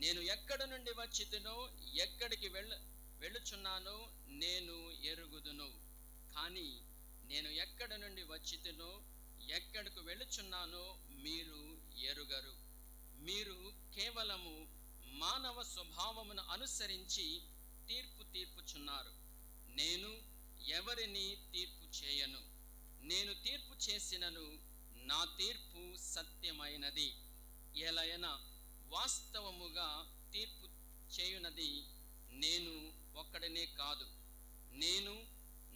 నేను ఎక్కడ నుండి వచ్చితునో ఎక్కడికి వెళ్ళ వెళ్ళుచున్నానో నేను ఎరుగుదును. కానీ నేను ఎక్కడ నుండి వచ్చితునో ఎక్కడికి వెళ్ళుచున్నానో మీరు ఎరుగరు. మీరు కేవలము మానవ స్వభావమును అనుసరించి తీర్పు తీర్పుచున్నారు. నేను ఎవరిని తీర్పు చేయను? నేను తీర్పు చేసినను నా తీర్పు సత్యమైనది. ఎలయన వాస్తవముగా తీర్పు చేయునది నేను ఒక్కడనే కాదు. నేను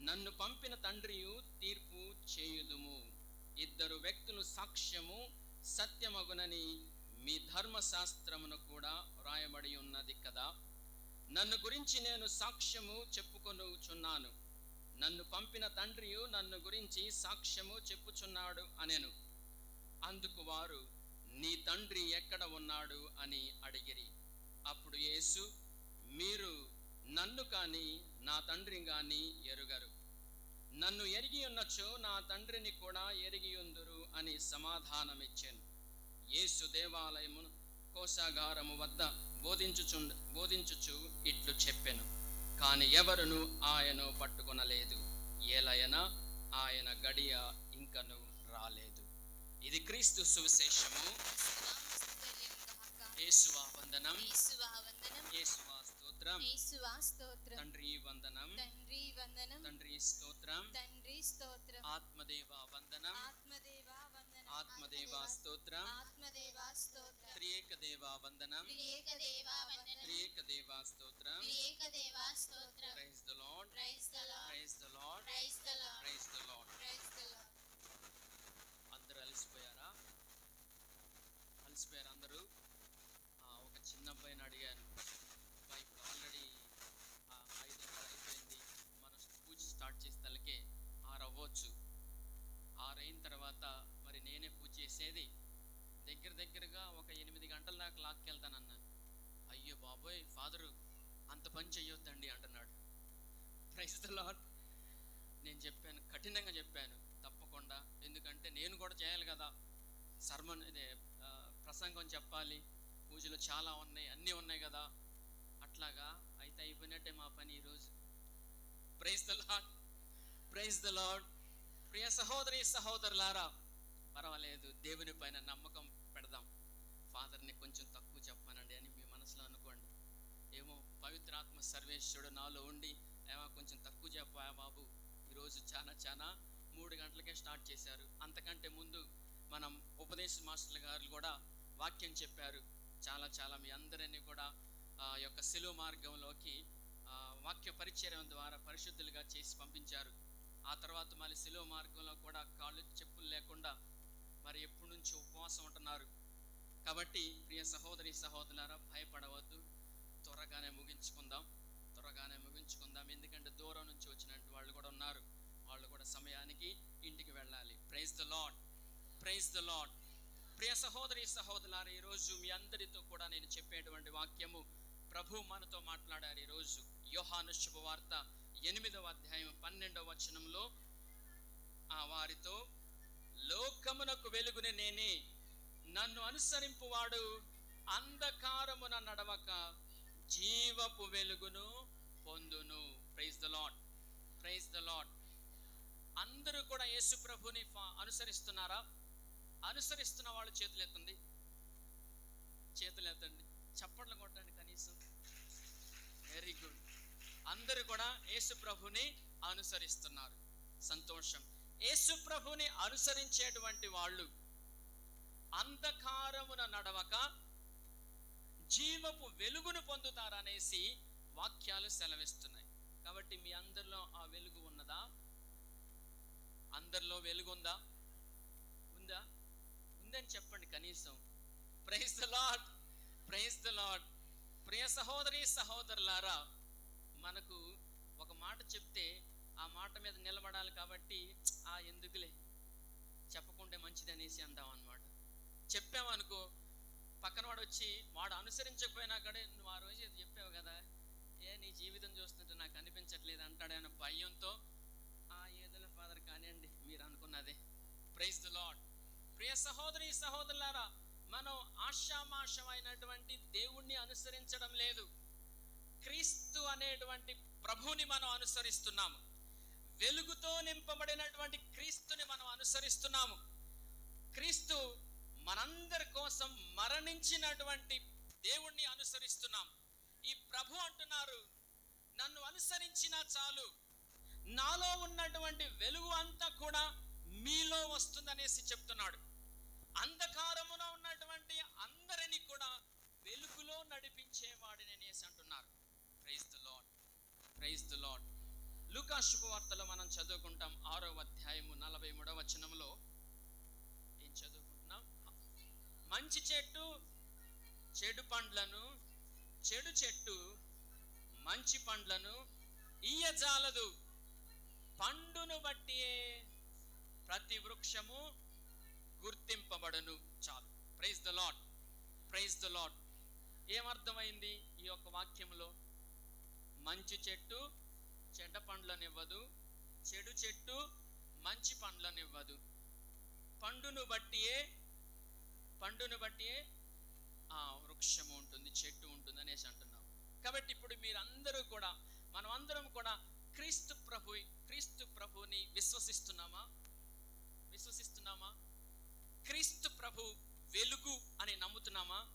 నన్ను పంపిన తండ్రియు తీర్పు చేయుదుము. ఇద్దరు వ్యక్తులు సాక్ష్యము సత్యమగునని మీ ధర్మశాస్త్రమును కూడా వ్రాయబడి ఉన్నది కదా. నన్ను గురించి నేను సాక్ష్యము చెప్పుకొనుచున్నాను. నన్ను పంపిన తండ్రియు నన్ను గురించి సాక్ష్యము చెప్పుచున్నాడు అనెను. అందుకు వారు నీ తండ్రి ఎక్కడ ఉన్నాడు అని అడిగిరి. అప్పుడు యేసు మీరు నన్ను కానీ నా తండ్రి కానీ ఎరుగరు. నన్ను ఎరిగి ఉన్నచో నా తండ్రిని కూడా ఎరిగి ఉందురు అని సమాధానమిచ్చాను. యేసు దేవాలయమును కోశాగారము వద్ద బోధించుచు బోధించుచు ఇట్లు చెప్పెను. కాని ఎవరును ఆయను పట్టుకొనలేదు. ఏలయన ఆయన గడియ ఇంకను రాలేదు. ఇది క్రీస్తు సువిశేషము యేసువా వందనం యేసువా వందనం యేసువా స్తోత్రం యేసువా స్తోత్రం తండ్రి వందనం తండ్రి వందనం తండ్రి స్తోత్రం తండ్రి స్తోత్రం ఆత్మదేవ వందనం ఆత్మదేవా వందనం ఆత్మదేవ స్తోత్రం ఆత్మదేవా స్తోత్రం త్రియేక దేవ వందనం త్రియేక దేవా వందనం త్రియేక దేవ స్తోత్రం త్రియేక దేవా స్తోత్రం praise the Lord praise the Lord praise the Lord praise the Lord praise the Lord praise the Lord అలసిపోయారు అందరూ. ఒక చిన్న అబ్బాయిని అడిగాను అబ్బాయి ఇప్పుడు ఆల్రెడీ ఐదున్నర అయిపోయింది మనం పూజ స్టార్ట్ చేసేతలకే ఆరు అవ్వచ్చు ఆరు అయిన తర్వాత మరి నేనే పూజ చేసేది. దగ్గర దగ్గరగా ఒక ఎనిమిది గంటల దాకా లాక్కెళ్తానన్నాను అయ్యో బాబోయ్ ఫాదరు అంత పని చెయ్యొద్దండి అంటున్నాడు. ప్రైస్ ద నేను చెప్పాను కఠినంగా చెప్పాను తప్పకుండా. ఎందుకంటే నేను కూడా చేయాలి కదా. సర్మన్ ఇదే ప్రసంగం చెప్పాలి. పూజలు చాలా ఉన్నాయి అన్నీ ఉన్నాయి కదా. అట్లాగా అయితే అయిపోయినట్టే మా పని ఈరోజు. Praise the Lord praise the Lord ప్రియ సహోదరి సహోదరులారా పర్వాలేదు దేవుని పైన నమ్మకం పెడదాం. ఫాదర్ని కొంచెం తక్కువ చెప్పానండి అని మీ మనసులో అనుకోండి. ఏమో పవిత్రాత్మ సర్వేశ్వరుడు నాలో ఉండి ఏమో కొంచెం తక్కువ చెప్పా బాబు. ఈరోజు చాలా చాలా మూడు గంటలకే స్టార్ట్ చేశారు. అంతకంటే ముందు మనం ఉపదేశ మాస్టర్ల గారు కూడా వాక్యం చెప్పారు. చాలా చాలా మీ అందరినీ కూడా ఆ యొక్క సెలువు మార్గంలోకి వాక్య పరిచయం ద్వారా పరిశుద్ధులుగా చేసి పంపించారు. ఆ తర్వాత మళ్ళీ సెలువు మార్గంలో కూడా కాళ్ళు చెప్పులు లేకుండా మరి ఎప్పటి నుంచి ఉపవాసం ఉంటున్నారు. కాబట్టి ప్రియ సహోదరి సహోదరులారా భయపడవద్దు. త్వరగానే ముగించుకుందాం. త్వరగానే ముగించుకుందాం. ఎందుకంటే దూరం నుంచి వచ్చినట్టు వాళ్ళు కూడా ఉన్నారు. వాళ్ళు కూడా సమయానికి ఇంటికి వెళ్ళాలి. Praise the Lord praise the Lord ప్రియ సహోదరి సహోదరులారు ఈరోజు మీ అందరితో కూడా నేను చెప్పేటువంటి వాక్యము ప్రభు మనతో మాట్లాడారు. ఈరోజు యోహాను శుభవార్త ఎనిమిదవ అధ్యాయం పన్నెండవ వచనంలో ఆ వారితో లోకమునకు వెలుగుని నేనే నన్ను అనుసరింపువాడు. అంధకారమున నడవక జీవపు వెలుగును పొందును. Praise the Lord praise the Lord అందరూ కూడా యేసు ప్రభుని అనుసరిస్తున్నారా? అనుసరిస్తున్న వాళ్ళు చేతులు ఎత్తండి. చేతులు ఎత్తండి. చప్పట్లు కొట్టండి కనీసం. వెరీ గుడ్ అందరూ కూడా యేసు ప్రభుని అనుసరిస్తున్నారు. సంతోషం. యేసు ప్రభుని అనుసరించేటువంటి వాళ్ళు అంధకారమున నడవక జీవపు వెలుగును పొందుతారనేసి వాక్యాలు సెలవిస్తున్నాయి. కాబట్టి మీ అందరిలో ఆ వెలుగు ఉన్నదా? అందరిలో వెలుగు ఉందా ఉందని చెప్పండి కనీసం. Praise the Lord praise the Lord ప్రియ సహోదరి సహోదరులారా మనకు ఒక మాట చెప్తే ఆ మాట మీద నిలబడాలి కాబట్టి ఆ ఎందుకులే? చెప్పకుంటే మంచిది అనేసి అందాం అనమాట చెప్పామనుకో పక్కన వాడు వచ్చి వాడు అనుసరించకపోయినా కూడా నువ్వు ఆ రోజు ఇది చెప్పావు కదా ఏ నీ జీవితం చూస్తుంటే నాకు అనిపించట్లేదు అంటాడని భయంతో ఆ ఏదోలే ఫాదర్ కానివ్వండి మీరు అనుకున్నదే. ప్రైజ్ ద లాడ్ ప్రియ సహోదరి సహోదరులారా మనం ఆషామాషమైనటువంటి దేవుణ్ణి అనుసరించడం లేదు. క్రీస్తు అనేటువంటి ప్రభుని మనం అనుసరిస్తున్నాము. వెలుగుతో నింపబడినటువంటి క్రీస్తుని మనం అనుసరిస్తున్నాము. క్రీస్తు మనందరి కోసం మరణించినటువంటి దేవుణ్ణి అనుసరిస్తున్నాం. ఈ ప్రభు అంటున్నారు నన్ను అనుసరించినా చాలు. నాలో ఉన్నటువంటి వెలుగు అంతా కూడా మీలో వస్తుందనేసి చెప్తున్నాడు. అంధకారమున ఉన్నటువంటి అందరిని కూడా వెలుగులో నడిపించేవాడిని అనేసి అంటున్నారు. Praise the Lord praise the Lord లూకా శుభవార్తలో మనం చదువుకుంటాం ఆరో అధ్యాయము నలభై మూడవ వచనంలో. ఏం చదువుకుంటున్నాం? మంచి చెట్టు చెడు పండ్లను చెడు చెట్టు మంచి పండ్లను ఇయ్యజాలదు. పండును బట్టియే ప్రతి వృక్షము గుర్తింపబడను. చాలు. Praise the Lord praise the Lord ఏమర్థమైంది ఈ యొక్క వాక్యంలో? మంచి చెట్టు చెడ్డ పండ్లనివ్వదు. చెడు చెట్టు మంచి పండ్లనివ్వదు. పండును బట్టియే పండును బట్టియే ఆ వృక్షము ఉంటుంది చెట్టు ఉంటుంది అనేసి అంటున్నాం. కాబట్టి ఇప్పుడు మీరందరూ కూడా మనం అందరం కూడా క్రీస్తు ప్రభు క్రీస్తు ప్రభుని విశ్వసిస్తున్నామా? విశ్వసిస్తున్నామా? క్రీస్తు ప్రభు వెలుగు అని నమ్ముతున్నామా?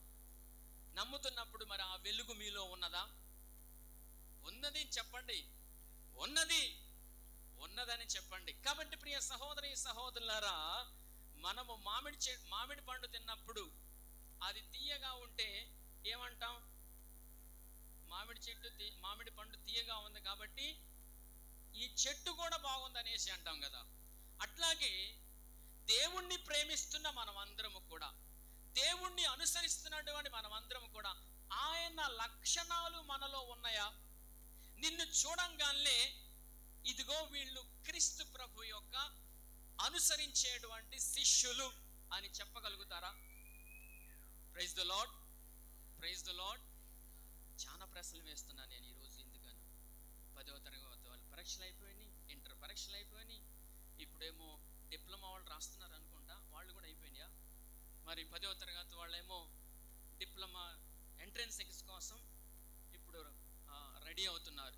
నమ్ముతున్నప్పుడు మరి ఆ వెలుగు మీలో ఉన్నదా? ఉన్నది చెప్పండి. ఉన్నది. ఉన్నదని చెప్పండి. కాబట్టి ప్రియ సహోదరి సహోదరులారా మనము మామిడి చె మామిడి పండు తిన్నప్పుడు అది తీయగా ఉంటే ఏమంటాం? మామిడి చెట్టు మామిడి పండు తీయగా ఉంది కాబట్టి ఈ చెట్టు కూడా బాగుందనేసి అంటాం కదా. అట్లాగే దేవుణ్ణి ప్రేమిస్తున్న మనం అందరము కూడా దేవుణ్ణి అనుసరిస్తున్నటువంటి మనం అందరం కూడా ఆయన లక్షణాలు మనలో ఉన్నాయా? నిన్ను చూడంగానే ఇదిగో వీళ్ళు క్రీస్తు ప్రభు యొక్క అనుసరించేటువంటి శిష్యులు అని చెప్పగలుగుతారా? Praise the Lord praise the Lord చాలా ప్రశ్నలు వేస్తున్నాను నేను ఈరోజు ఎందుకని? పదవ తరగతి వాళ్ళు పరీక్షలు అయిపోయినాయి ఇంటర్ పరీక్షలు అయిపోయినాయి ఇప్పుడేమో డిప్లొమా వాళ్ళు రాస్తున్నారు అనుకుంటా వాళ్ళు కూడా అయిపోయినాయా? మరి పదవ తరగతి వాళ్ళేమో డిప్లొమా ఎంట్రన్స్ ఎగ్స్ కోసం ఇప్పుడు రెడీ అవుతున్నారు.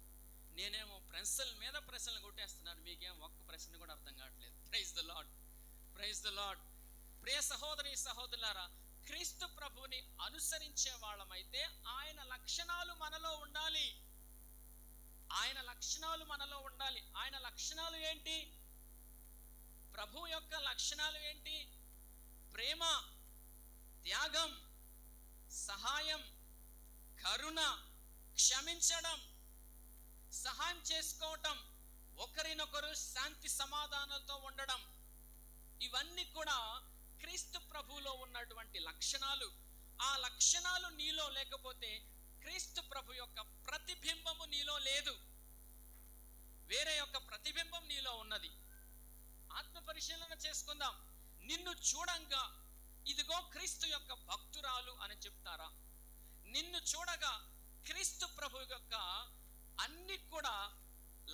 నేనేమో ప్రశ్నల మీద ప్రశ్నలు కొట్టేస్తున్నాను మీకేం ఒక్క ప్రశ్న కూడా అర్థం కావట్లేదు. Praise the Lord praise the Lord ప్రియ సహోదరి సహోదరులారా క్రీస్తు ప్రభుని అనుసరించే వాళ్ళమైతే ఆయన లక్షణాలు మనలో ఉండాలి. ఆయన లక్షణాలు మనలో ఉండాలి. ఆయన లక్షణాలు ఏంటి? ప్రభు యొక్క లక్షణాలు ఏంటి? ప్రేమ త్యాగం సహాయం కరుణ క్షమించడం సహాయం చేసుకోవటం ఒకరినొకరు శాంతి సమాధానాలతో ఉండడం ఇవన్నీ కూడా క్రీస్తు ప్రభువులో ఉన్నటువంటి లక్షణాలు. ఆ లక్షణాలు నీలో లేకపోతే క్రీస్తు ప్రభు యొక్క ప్రతిబింబము నీలో లేదు. వేరే యొక్క ప్రతిబింబం నీలో ఉన్నది. ఆత్మ పరిశీలన చేసుకుందాం. నిన్ను చూడంగా ఇదిగో క్రీస్తు యొక్క భక్తురాలు అని చెప్తారా? నిన్ను చూడగా క్రీస్తు ప్రభు యొక్క అన్ని కూడా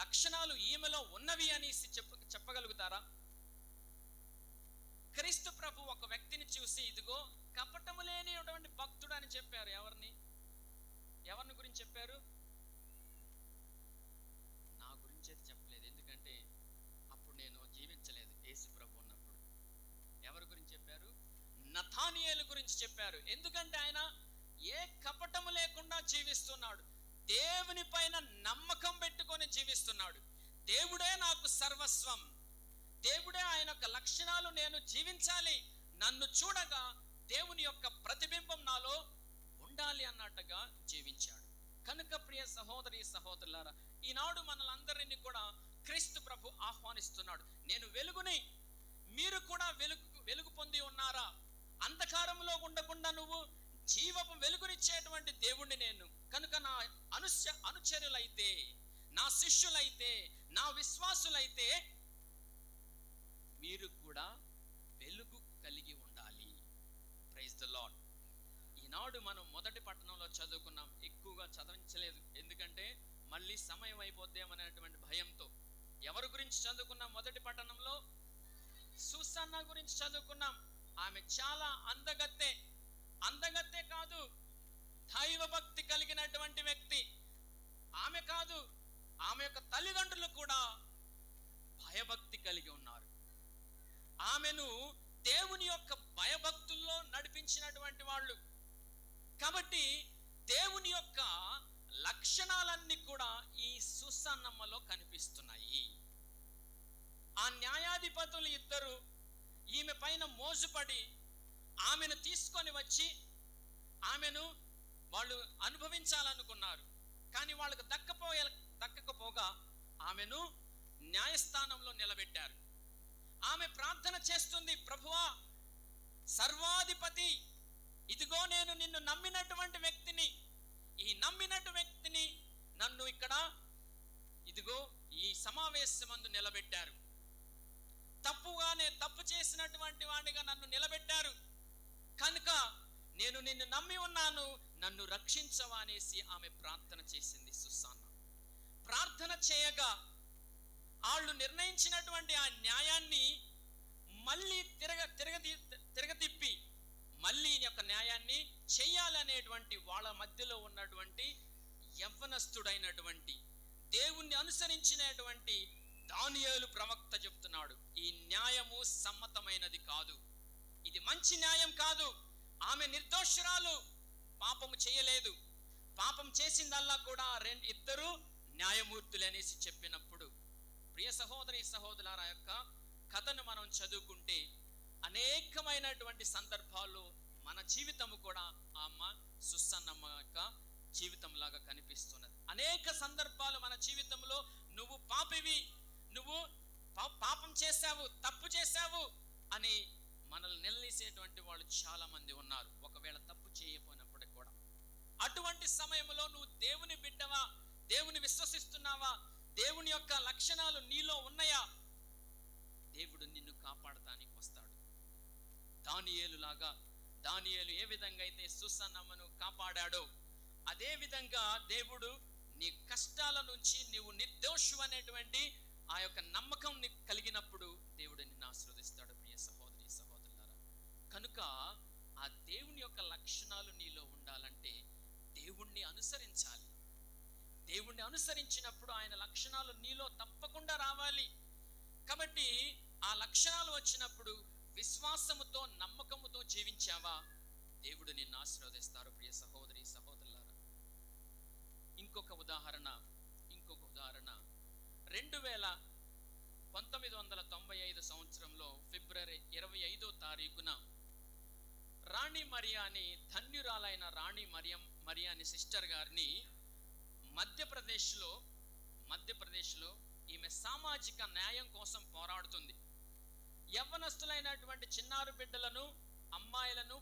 లక్షణాలు ఈమెలో ఉన్నవి అనేసి చెప్ప చెప్పగలుగుతారా? క్రీస్తు ప్రభు ఒక వ్యక్తిని చూసి ఇదిగో కపటము లేనిటువంటి భక్తుడు అని చెప్పారు. ఎవరిని? ఎవరిని గురించి చెప్పారు నా గురించి అయితే చెప్పలేదు ఎందుకంటే అప్పుడు నేను జీవించలేదు యేసు ప్రభు ఉన్నప్పుడు ఎవరి గురించి చెప్పారు నథానియేలు గురించి చెప్పారు. ఎందుకంటే ఆయన ఏ కపటము లేకుండా జీవిస్తున్నాడు. దేవుని పైన నమ్మకం పెట్టుకొని జీవిస్తున్నాడు. దేవుడే నాకు సర్వస్వం. దేవుడే ఆయన యొక్క లక్షణాలు నేను జీవించాలి. నన్ను చూడగా దేవుని యొక్క ప్రతిబింబం నాలో ఉండాలి అన్నట్టుగా జీవించాడు. కనుక ప్రియ సహోదరి సహోదరులారా ఈనాడు మనలందరినీ కూడా క్రీస్తు ప్రభు ఆహ్వానిస్తున్నాడు. నేను వెలుగుని మీరు కూడా వెలుగు వెలుగు పొంది ఉన్నారా? అంధకారంలో ఉండకుండా నువ్వు జీవపు వెలుగునిచ్చేటువంటి దేవుణ్ణి నేను. కనుక నా అనుస అనుచరులైతే నా శిష్యులైతే నా విశ్వాసులైతే మీరు కూడా వెలుగు కలిగి ఉండాలి. ప్రైజ్ ద లాడ్ ఈనాడు మనం మొదటి పట్టణంలో చదువుకున్నాం. ఎక్కువగా చదవించలేదు. ఎందుకంటే మళ్ళీ సమయం అయిపోద్దేమనేటువంటి భయంతో. ఎవరి గురించి చదువుకున్నాం మొదటి పట్టణంలో? సుసన్న గురించి చదువుకున్నాం. ఆమె చాలా అందగత్తే. అందగత్తే కాదు దైవ భక్తి కలిగినటువంటి వ్యక్తి. ఆమె కాదు ఆమె యొక్క తల్లిదండ్రులు కూడా భయభక్తి కలిగి ఉన్నారు. ఆమెను దేవుని యొక్క భయభక్తుల్లో నడిపించినటువంటి వాళ్ళు. కాబట్టి దేవుని యొక్క లక్షణాలన్నీ కూడా ఈ సుసన్నమ్మలో కనిపిస్తున్నాయి. ఆ న్యాయాధిపతులు ఇద్దరు ఈమె పైన మోజుపడి ఆమెను తీసుకొని వచ్చి ఆమెను వాళ్ళు అనుభవించాలనుకున్నారు. కానీ వాళ్ళకు దక్కపోయే దక్కకపోగా ఆమెను న్యాయస్థానంలో నిలబెట్టారు. ఆమె ప్రార్థన చేస్తుంది ప్రభువా సర్వాధిపతి ఇదిగో నేను నిన్ను నమ్మినటువంటి వ్యక్తిని ఈ నమ్మినటు వ్యక్తిని నన్ను ఇక్కడ ఇదిగో ఈ సమావేశమందు నిలబెట్టారు తప్పుగానే తప్పు చేసినటువంటి వాడిగా నన్ను నిలబెట్టారు. కనుక నేను నిన్ను నమ్మి ఉన్నాను నన్ను రక్షించవా అనేసి ఆమె ప్రార్థన చేసింది సుసాన్న ప్రార్థన చేయగా వాళ్ళు నిర్ణయించినటువంటి ఆ న్యాయాన్ని మళ్ళీ తిరగ తిరగతి తిరగతిప్పి మళ్ళీ యొక్క న్యాయాన్ని చేయాలనేటువంటి వాళ్ళ మధ్యలో ఉన్నటువంటి యవ్వనస్తుడైనటువంటి దేవుణ్ణి అనుసరించినటువంటి దానియాలు ప్రవక్త చెప్తున్నాడు ఈ న్యాయము సమ్మతమైనది కాదు. ఇది మంచి న్యాయం కాదు. ఆమె నిర్దోషురాలు. పాపము చేయలేదు. పాపం చేసిందల్లా కూడా రెండు ఇద్దరు న్యాయమూర్తులు అనేసి చెప్పినప్పుడు ప్రియ సహోదరి సహోదరుల యొక్క కథను మనం చదువుకుంటే అనేకమైనటువంటి సందర్భాల్లో మన జీవితము కూడా అమ్మ సుసన్నమ్మ యొక్క జీవితం లాగా కనిపిస్తున్నది. అనేక సందర్భాలు మన జీవితంలో నువ్వు పాపివి నువ్వు పాపం చేశావు తప్పు చేశావు అని మనల్ని నిలదీసేటువంటి వాళ్ళు చాలా మంది ఉన్నారు. ఒకవేళ తప్పు చేయకపోయినప్పటికి కూడా. అటువంటి సమయంలో నువ్వు దేవుని బిడ్డవా? దేవుని విశ్వసిస్తున్నావా? దేవుని యొక్క లక్షణాలు నీలో ఉన్నాయా? దేవుడు నిన్ను కాపాడటానికి వస్తాడు. దానియేలు లాగా దానియేలు ఏ విధంగా అయితే సుసన్నమ్మను కాపాడాడో అదే విధంగా దేవుడు నీ కష్టాల నుంచి నీవు నిర్దోషు అనేటువంటి ఆ యొక్క నమ్మకం నీకు కలిగినప్పుడు దేవుడు నిన్ను ఆశీర్వదిస్తాడు ప్రియ సహోదరి సహోదరులారా. కనుక ఆ దేవుని యొక్క లక్షణాలు నీలో ఉండాలంటే దేవుణ్ణి అనుసరించాలి. దేవుణ్ణి అనుసరించినప్పుడు ఆయన లక్షణాలు నీలో తప్పకుండా రావాలి. కాబట్టి ఆ లక్షణాలు వచ్చినప్పుడు విశ్వాసముతో నమ్మకముతో జీవించావా? దేవుడు నిన్ను ఆశీర్వదిస్తారు ప్రియ సహోదరి సహోదరులారా. ఇంకొక ఉదాహరణ ఇంకొక ఉదాహరణ రెండు వేల పంతొమ్మిది వందల తొంభై ఐదు సంవత్సరంలో ఫిబ్రవరి ఇరవై ఐదో తారీఖున రాణి మరియాని ధన్యురాలైన రాణి మరియం మరియాని సిస్టర్ గారిని మధ్యప్రదేశ్లో మధ్యప్రదేశ్లో ఈమె సామాజిక న్యాయం కోసం పోరాడుతుంది. యవ్వనస్తులైనటువంటి చిన్నారు బిడ్డలను అమ్మాయిలను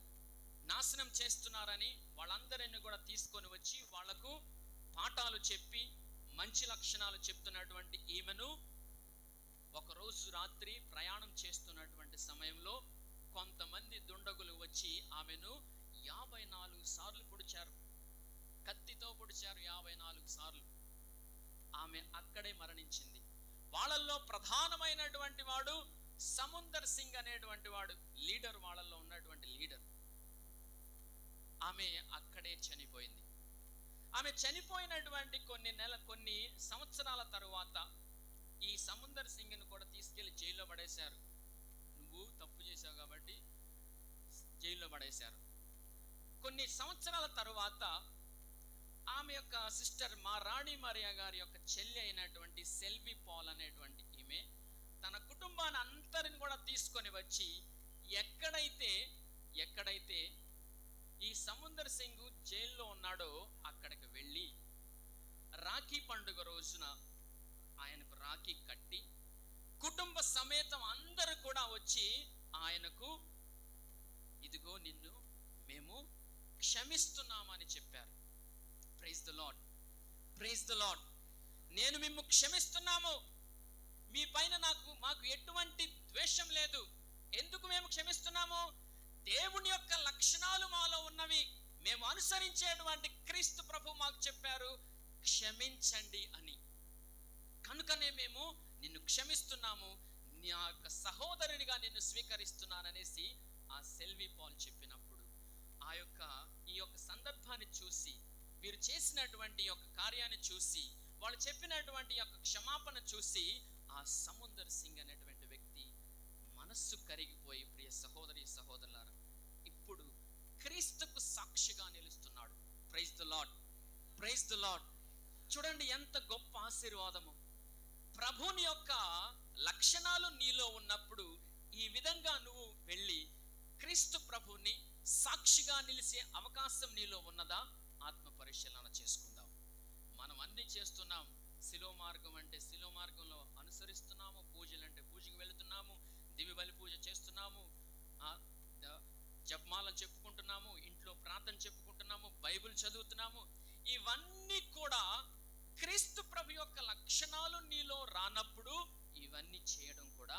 నాశనం చేస్తున్నారని వాళ్ళందరిని కూడా తీసుకొని వచ్చి వాళ్ళకు పాఠాలు చెప్పి మంచి లక్షణాలు చెప్తున్నటువంటి ఈమెను ఒకరోజు రాత్రి ప్రయాణం చేస్తున్నటువంటి సమయంలో కొంతమంది దుండగులు వచ్చి ఆమెను యాభై నాలుగు సార్లు పొడిచారు. కత్తితో పొడిచారు యాభై నాలుగు సార్లు. ఆమె అక్కడే మరణించింది. వాళ్ళల్లో ప్రధానమైనటువంటి వాడు సముందర్ సింగ్ అనేటువంటి వాడు లీడర్ వాళ్ళల్లో ఉన్నటువంటి లీడర్. ఆమె అక్కడే చనిపోయింది. ఆమె చనిపోయినటువంటి కొన్ని నెల కొన్ని సంవత్సరాల తరువాత ఈ సముందర్ సింగ్ను కూడా తీసుకెళ్ళి జైల్లో పడేశారు. నువ్వు తప్పు చేశావు కాబట్టి జైల్లో పడేశారు. కొన్ని సంవత్సరాల తరువాత ఆమె యొక్క సిస్టర్ మా రాణి మరియా గారి యొక్క చెల్లి అయినటువంటి సెల్వి పాల్ అనేటువంటి ఈమె తన కుటుంబాన్ని అందరిని కూడా తీసుకొని వచ్చి ఎక్కడైతే ఎక్కడైతే ఈ సముందర్ సింగ్ జైల్లో ఉన్నాడో అక్కడికి వెళ్ళి రాఖీ పండుగ రోజున ఆయనకు రాఖీ కట్టి కుటుంబ సమేతం అందరూ కూడా వచ్చి ఆయనకు ఇదిగో నిన్ను మేము క్షమిస్తున్నామని చెప్పారు. Praise the Lord praise the Lord నేను మిమ్ము క్షమిస్తున్నాము. మీ పైన నాకు మాకు ఎటువంటి ద్వేషం లేదు. ఎందుకు మేము క్షమిస్తున్నాము? దేవుని యొక్క లక్షణాలు మాలో ఉన్నవి. మేము అనుసరించేటువంటి క్రీస్తు ప్రభు మాకు చెప్పారు క్షమించండి అని. కనుకనే మేము నిన్ను క్షమిస్తున్నాము. నా యొక్క సహోదరునిగా నిన్ను స్వీకరిస్తున్నాననేసి ఆ సెల్వి పాల్ చెప్పినప్పుడు ఆ యొక్క ఈ యొక్క సందర్భాన్ని చూసి వీరు చేసినటువంటి యొక్క కార్యాన్ని చూసి వాళ్ళు చెప్పినటువంటి యొక్క క్షమాపణ చూసి ఆ సముందర్ సింగ్ అనేటువంటి వ్యక్తి మనస్సు కరిగిపోయి ప్రియ సహోదరి సహోదరులారా ఇప్పుడు క్రీస్తుకు సాక్షిగా నిలుస్తున్నాడు. ప్రైజ్ ద లాడ్ చూడండి ఎంత గొప్ప ఆశీర్వాదము. ప్రభుని యొక్క లక్షణాలు నీలో ఉన్నప్పుడు ఈ విధంగా నువ్వు వెళ్ళి క్రీస్తు ప్రభుని సాక్షిగా నిలిచే అవకాశం నీలో ఉన్నదా? ఆత్మ పరిశీలన చేసుకుందాం. మనం అన్ని చేస్తున్నాం. శిలో మార్గం అంటే శిలో మార్గంలో అనుసరిస్తున్నాము. పూజలు అంటే పూజకి వెళుతున్నాము. దివి బలి పూజ చేస్తున్నాము. జపమాలను చెప్పుకుంటున్నాము. ఇంట్లో ప్రార్థన చెప్పుకుంటున్నాము. బైబిల్ చదువుతున్నాము. ఇవన్నీ కూడా క్రీస్తు ప్రభు యొక్క లక్షణాలు నీలో రానప్పుడు ఇవన్నీ చేయడం కూడా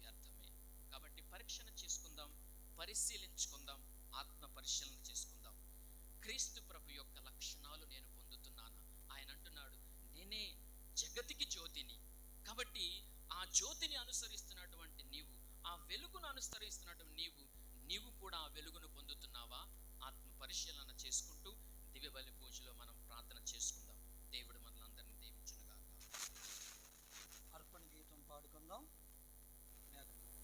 వ్యర్థమే. కాబట్టి పరీక్షణ చేసుకుందాం పరిశీలించుకుందాం ఆత్మ పరిశీలన చేసుకుందాం. క్రీస్తు ప్రభు యొక్క లక్షణాలు నేను పొందుతున్నాను. ఆయన అంటున్నాడు నేనే జగతికి జ్యోతిని. కాబట్టి ఆ జ్యోతిని అనుసరిస్తున్నటువంటి నీవు ఆ వెలుగును అనుసరిస్తున్నటువంటి నీవు నీవు కూడా ఆ వెలుగును పొందుతున్నావా? ఆత్మ పరిశీలన చేసుకుంటూ దివ్య బలి పూజలో మనం